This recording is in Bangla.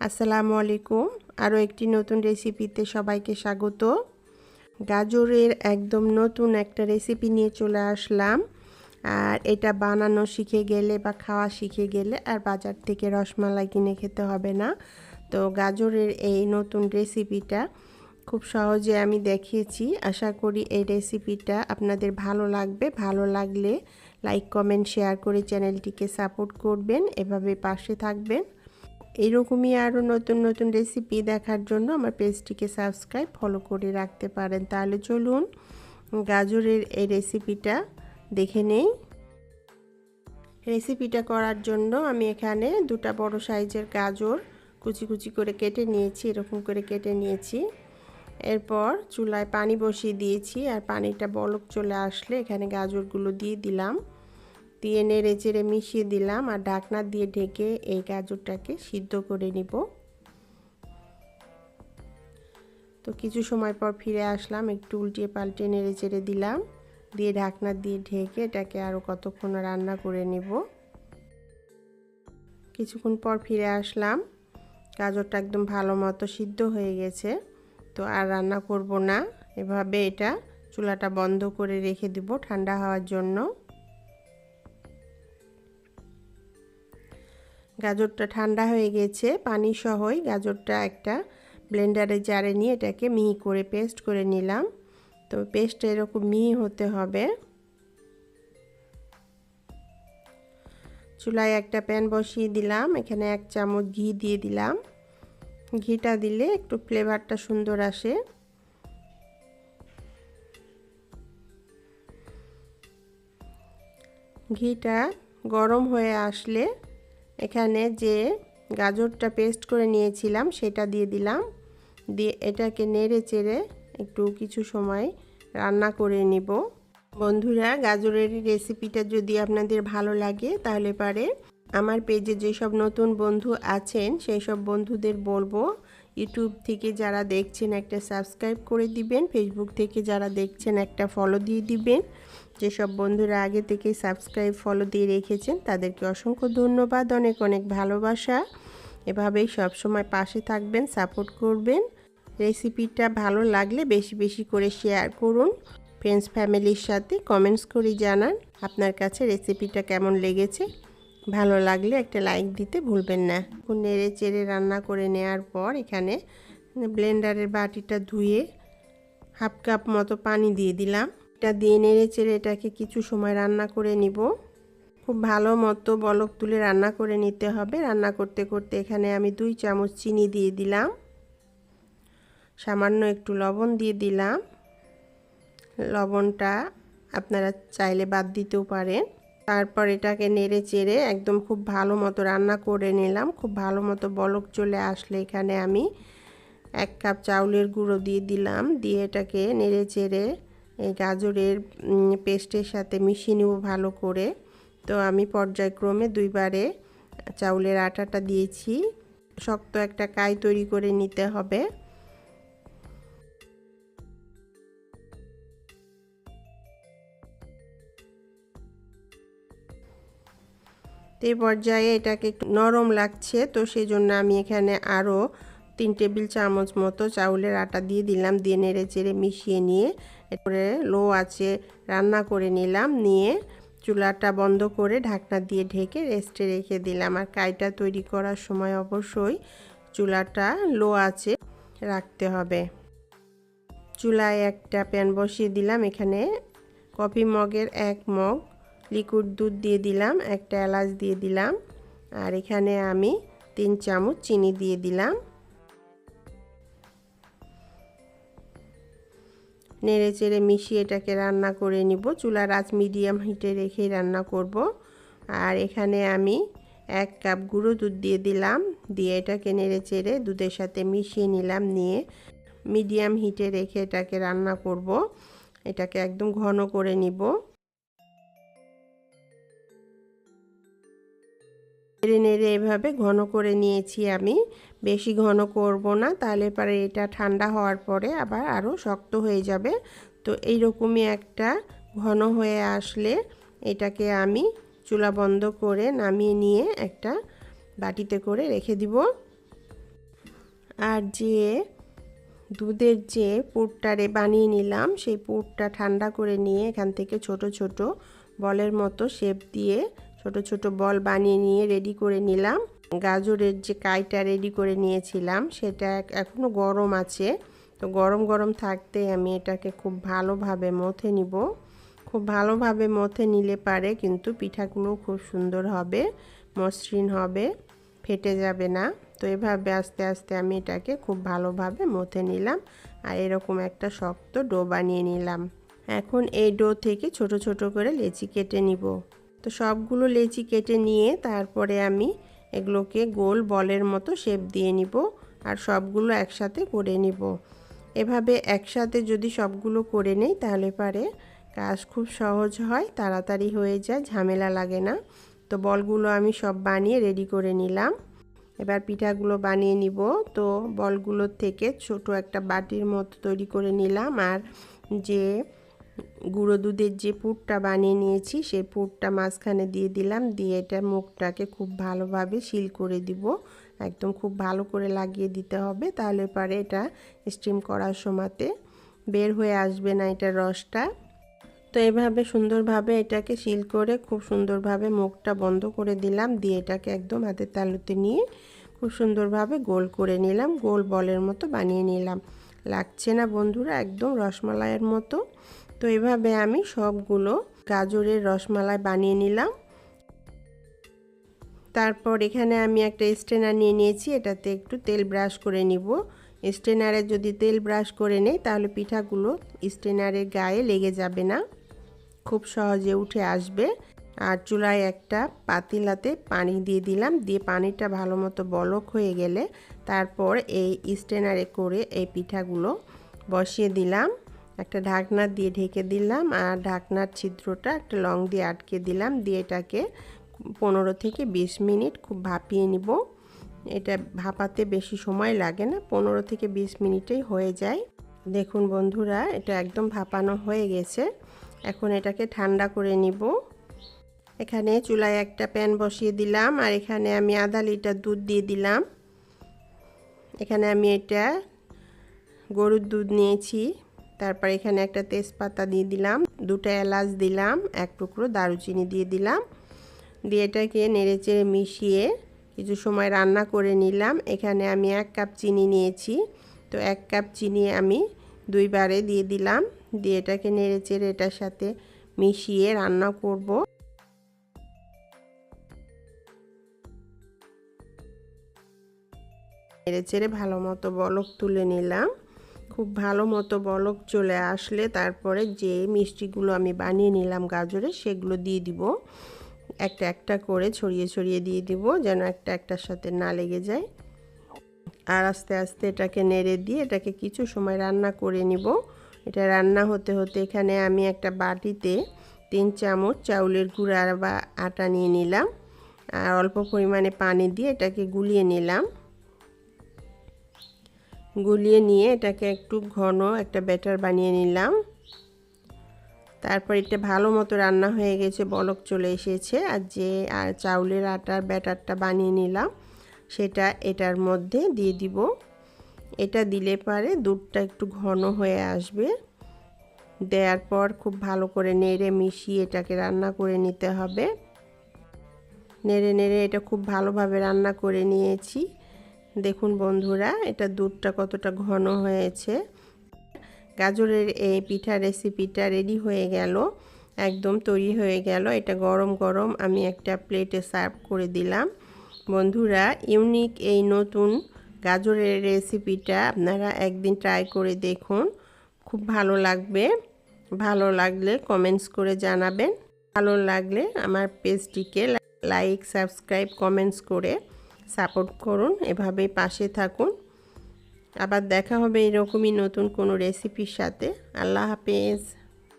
আসসালামু আলাইকুম। আরও একটি নতুন রেসিপিতে সবাইকে স্বাগত। গাজরের একদম নতুন একটা রেসিপি নিয়ে চলে আসলাম। আর এটা বানানো শিখে গেলে বা খাওয়া শিখে গেলে আর বাজার থেকে রসমালাই কিনে খেতে হবে না। তো গাজরের এই নতুন রেসিপিটা খুব সহজে আমি দেখিয়েছি। আশা করি এই রেসিপিটা আপনাদের ভালো লাগবে। ভালো লাগলে লাইক, কমেন্ট, শেয়ার করে চ্যানেলটিকে সাপোর্ট করবেন। এভাবে পাশে থাকবেন। এইরকমই আরও নতুন নতুন রেসিপি দেখার জন্য আমার পেজটিকে সাবস্ক্রাইব ফলো করে রাখতে পারেন। তাহলে চলুন গাজরের এই রেসিপিটা দেখে নেই। রেসিপিটা করার জন্য আমি এখানে দুটা বড় সাইজের গাজর কুচি কুচি করে কেটে নিয়েছি, এরকম করে কেটে নিয়েছি। এরপর চুলায় পানি বসিয়ে দিয়েছি, আর পানিটা বলক চলে আসলে এখানে গাজরগুলো দিয়ে দিলাম। দিয়ে নেড়ে চেড়ে মিশিয়ে দিলাম আর ঢাকনা দিয়ে ঢেকে এই গাজরটাকে সিদ্ধ করে নিব। তো কিছু সময় পর ফিরে আসলাম, একটু উল্টিয়ে পাল্টে নেড়ে চেড়ে দিলাম। দিয়ে ঢাকনা দিয়ে ঢেকে এটাকে আরও কতক্ষণ রান্না করে নিব। কিছুক্ষণ পর ফিরে আসলাম। গাজরটা একদম ভালো মতো সিদ্ধ হয়ে গেছে। তো আর রান্না করব না। এভাবে এটা চুলাটা বন্ধ করে রেখে দিব ঠান্ডা হওয়ার জন্য। গাজরটা ঠান্ডা হয়ে গেছে, পানি সহই গাজরটা একটা ব্লেন্ডারে জারে নিয়ে এটাকে মিহি করে পেস্ট করে নিলাম। তো পেস্টটা এরকম মিহি হতে হবে। চুলায় একটা প্যান বসিয়ে দিলাম, এখানে এক চামচ ঘি দিয়ে দিলাম। ঘিটা দিলে একটু ফ্লেভারটা সুন্দর আসে। ঘিটা গরম হয়ে আসলে এখানে যে গাজরটা পেস্ট করে নিয়েছিলাম, সেটা দিয়ে দিলাম। দিয়ে এটাকে নেড়ে চেড়ে একটু কিছু সময় রান্না করে নিব। বন্ধুরা, গাজরের রেসিপিটা যদি আপনাদের ভালো লাগে, তাহলে পারে। আমার পেজে যেসব নতুন বন্ধু আছেন সেই সব বন্ধুদের বলব ইউটিউব থেকে যারা দেখছেন একটা সাবস্ক্রাইব করে দিবেন ফেসবুক থেকে যারা দেখছেন একটা ফলো দিয়ে দিবেন। যেসব বন্ধুরা আগে থেকে সাবস্ক্রাইব ফলো দিয়ে রেখেছেন, তাদেরকে অসংখ্য ধন্যবাদ, অনেক অনেক ভালোবাসা। এভাবেই সবসময় পাশে থাকবেন সাপোর্ট করবেন। রেসিপিটা ভালো লাগলে বেশি বেশি করে শেয়ার করুন। ফ্রেন্ডস ফ্যামিলির সাথে কমেন্টস করে জানান, আপনার কাছে রেসিপিটা কেমন লেগেছে। ভালো লাগলে একটা লাইক দিতে ভুলবেন না। নেড়ে চেড়ে রান্না করে নেওয়ার পর এখানে ব্লেন্ডারের বাটিটা ধুয়ে হাফ কাপ মতো পানি দিয়ে দিলাম। এটা দিয়ে নেড়ে চেড়ে এটাকে কিছু সময় রান্না করে নিব। খুব ভালো মতো বলক তুলে রান্না করে নিতে হবে। রান্না করতে করতে এখানে আমি দুই চামচ চিনি দিয়ে দিলাম। সামান্য একটু লবণ দিয়ে দিলাম। লবণটা আপনারা চাইলে বাদ দিতেও পারেন। তারপর এটাকে নেড়ে চেড়ে একদম খুব ভালো মতো রান্না করে নিলাম। খুব ভালো মতো বলক চলে আসলে এখানে আমি এক কাপ চাউলের গুঁড়ো দিয়ে দিলাম। দিয়ে এটাকে নেড়ে চেড়ে এই গাজরের পেস্টের সাথে মিশিয়ে নেব ভালো করে। তো আমি পর্যায়ক্রমে দুইবারে চাউলের আটাটা দিয়েছি। শক্ত একটা কাই তৈরি করে নিতে হবে। এই পর্যায়ে এটাকে একটু নরম লাগছে, তো সেই জন্য আমি এখানে আরও তিন টেবিল চামচ মতো চাউলের আটা দিয়ে দিলাম, দিয়ে নেড়ে চেড়ে মিশিয়ে নিয়ে এরপরে লো আছে রান্না করে নিলাম, নিয়ে চুলাটা বন্ধ করে ঢাকনা দিয়ে ঢেকে রেস্টে রেখে দিলাম। আর কাইটা তৈরি করার সময় অবশ্যই চুলাটা লো আছে রাখতে হবে। চুলায় একটা প্যান বসিয়ে দিলাম, এখানে কফি মগের এক মগ লিকুইড দুধ দিয়ে দিলাম, একটা এলাচ দিয়ে দিলাম, আর এখানে আমি তিন চামচ চিনি দিয়ে দিলাম। নেড়ে চেড়ে মিশিয়ে এটাকে রান্না করে নিব। চুলার আঁচ মিডিয়াম হিটে রেখেই রান্না করব। আর এখানে আমি এক কাপ গুঁড়ো দুধ দিয়ে দিলাম, দিয়ে এটাকে নেড়ে চেড়ে দুধের সাথে মিশিয়ে নিলাম, নিয়ে মিডিয়াম হিটে রেখে এটাকে রান্না করব। এটাকে একদম ঘন করে নিব। নেড়ে নেড়ে এভাবে ঘন করে নিয়েছি আমি। বেশি ঘন করব না, তাহলে পরে এটা ঠান্ডা হওয়ার পরে আবার আরও শক্ত হয়ে যাবে। তো এইরকমই একটা ঘন হয়ে আসলে এটাকে আমি চুলা বন্ধ করে নামিয়ে নিয়ে একটা বাটিতে করে রেখে দিব। আর যে দুধের যে পুরটারে বানিয়ে নিলাম, সেই পুরটা ঠান্ডা করে নিয়ে এখান থেকে ছোট ছোট বলের মতো শেপ দিয়ে ছোট ছোট বল বানিয়ে নিয়ে রেডি করে নিলাম। গাজরের যে কাইটা রেডি করে নিয়েছিলাম, সেটা এখনও গরম আছে। তো গরম গরম থাকতে আমি এটাকে খুব ভালোভাবে মথে নিব। খুব ভালোভাবে মথে নিলে পারে কিন্তু পিঠাগুলো খুব সুন্দর হবে, মসৃণ হবে, ফেটে যাবে না। তো এভাবে আস্তে আস্তে আমি এটাকে খুব ভালোভাবে মথে নিলাম আর এরকম একটা শক্ত ডো বানিয়ে নিলাম। এখন এই ডো থেকে ছোট ছোট করে লেচি কেটে নিব। তো সবগুলো লেচি কেটে নিয়ে তারপরে আমি এগুলোকে গোল বলের মতো শেপ দিয়ে নিব আর সবগুলো একসাথে করে নিব। এভাবে একসাথে যদি সবগুলো করে নেই তাহলে পারে কাজ খুব সহজ হয়, তাড়াতাড়ি হয়ে যায়, ঝামেলা লাগে না। তো বলগুলো আমি সব বানিয়ে রেডি করে নিলাম। এবার পিঠাগুলো বানিয়ে নিব। তো বলগুলোর থেকে ছোট একটা বাটির মতো তৈরি করে নিলাম। আর যে গুঁড়ো দুধের যে পুরটা বানিয়ে নিয়েছি, সেই পুরটা মাঝখানে দিয়ে দিলাম। দিয়ে এটা মুখটাকে খুব ভালোভাবে শিল করে দিব। একদম খুব ভালো করে লাগিয়ে দিতে হবে। তাহলে পরে এটা স্টিম করার সময়তে বের হয়ে আসবে না এটার রসটা। তো এভাবে সুন্দরভাবে এটাকে শিল করে খুব সুন্দরভাবে মুখটা বন্ধ করে দিলাম। দিয়ে এটাকে একদম হাতের তালুতে নিয়ে খুব সুন্দরভাবে গোল করে নিলাম। গোল বলের মতো বানিয়ে নিলাম। লাগছে না বন্ধুরা, একদম রসমালাইয়ের মতো। তো এভাবে আমি সবগুলো গাজরের রসমালাই বানিয়ে নিলাম। তারপর এখানে আমি একটা স্ট্রেনার নিয়ে নিয়েছি, এটাতে একটু তেল ব্রাশ করে নিব। স্ট্রেনারে যদি তেল ব্রাশ করে নেই, তাহলে পিঠাগুলো স্ট্রেনারের গায়ে লেগে যাবে না, খুব সহজে উঠে আসবে। আর চুলায় একটা পাতিলাতে পানি দিয়ে দিলাম, দিয়ে পানিটা ভালো মতো বলক হয়ে গেলে তারপর এই স্টেনারে করে এই পিঠাগুলো বসিয়ে দিলাম। একটা ঢাকনা দিয়ে ঢেকে দিলাম আর ঢাকনার ছিদ্রটা একটা লং দিয়ে আটকে দিলাম। দিয়ে এটাকে পনেরো থেকে বিশ মিনিট খুব ভাপিয়ে নিব। এটা ভাপাতে বেশি সময় লাগে না, পনেরো থেকে বিশ মিনিটেই হয়ে যায়। দেখুন বন্ধুরা, এটা একদম ভাপানো হয়ে গেছে। এখন এটাকে ঠান্ডা করে নিব। এখানে চুলায় একটা প্যান বসিয়ে দিলাম আর এখানে আমি আধা লিটার দুধ দিয়ে দিলাম। এখানে আমি এটা গরুর দুধ নিয়েছি। তারপর এখানে একটা তেজপাতা দিয়ে দিলাম, দুটো এলাচ দিলাম, এক টুকরো দারুচিনি দিয়ে দিলাম। দিয়ে এটাকে নেড়ে চেড়ে মিশিয়ে কিছু সময় রান্না করে নিলাম। এখানে আমি এক কাপ চিনি নিয়েছি, তো এক কাপ চিনি আমি দুইবারে দিয়ে দিলাম। দিয়ে এটাকে নেড়ে চেড়ে এটার সাথে মিশিয়ে রান্না করব। নেড়ে চেড়ে ভালো মতো বলক তুলে নিলাম। খুব ভালো মতো বলক চলে আসলে তারপরে যে মিষ্টিগুলো আমি বানিয়ে নিলাম গাজরে, সেগুলো দিয়ে দিব। একটা একটা করে ছড়িয়ে ছড়িয়ে দিয়ে দিব যেন একটা একটার সাথে না লেগে যায়। আর আস্তে আস্তে এটাকে নেড়ে দিয়ে এটাকে কিছু সময় রান্না করে নিব। এটা রান্না হতে হতে এখানে আমি একটা বাটিতে তিন চামচ চাউলের গুঁড়া বা আটা নিয়ে নিলাম। আর অল্প পরিমাণে পানি দিয়ে এটাকে গুলিয়ে নিলাম। গুলিয়ে নিয়ে এটাকে একটু ঘন একটা ব্যাটার বানিয়ে নিলাম। তারপর এটা ভালো মতো রান্না হয়ে গেছে, বলক চলে এসেছে। আর যে, আর চাউলের আটার ব্যাটারটা বানিয়ে নিলাম, সেটা এটার মধ্যে দিয়ে দিব। এটা দিলে পারে দুধটা একটু ঘন হয়ে আসবে। দেওয়ার পর খুব ভালো করে নেড়ে মিশিয়ে এটাকে রান্না করে নিতে হবে। নেড়ে নেড়ে এটা খুব ভালোভাবে রান্না করে নিয়েছি। দেখুন বন্ধুরা, এটা দুধটা কতটা ঘন হয়েছে। গাজরের এই পিঠা রেসিপিটা রেডি হয়ে গেল, একদম তৈরি হয়ে গেল। এটা গরম গরম আমি একটা প্লেটে সার্ভ করে দিলাম। বন্ধুরা ইউনিক এই নতুন গাজরের রেসিপিটা আপনারা একদিন ট্রাই করে দেখুন। খুব ভালো লাগবে। ভালো লাগলে কমেন্টস করে জানাবেন। ভালো লাগলে আমার পেজটিকে লাইক সাবস্ক্রাইব কমেন্টস করে সাপোর্ট করুন, এভাবেই পাশে থাকুন। আবার দেখা হবে এরকমই নতুন কোনো রেসিপির সাথে। আল্লাহ হাফেজ।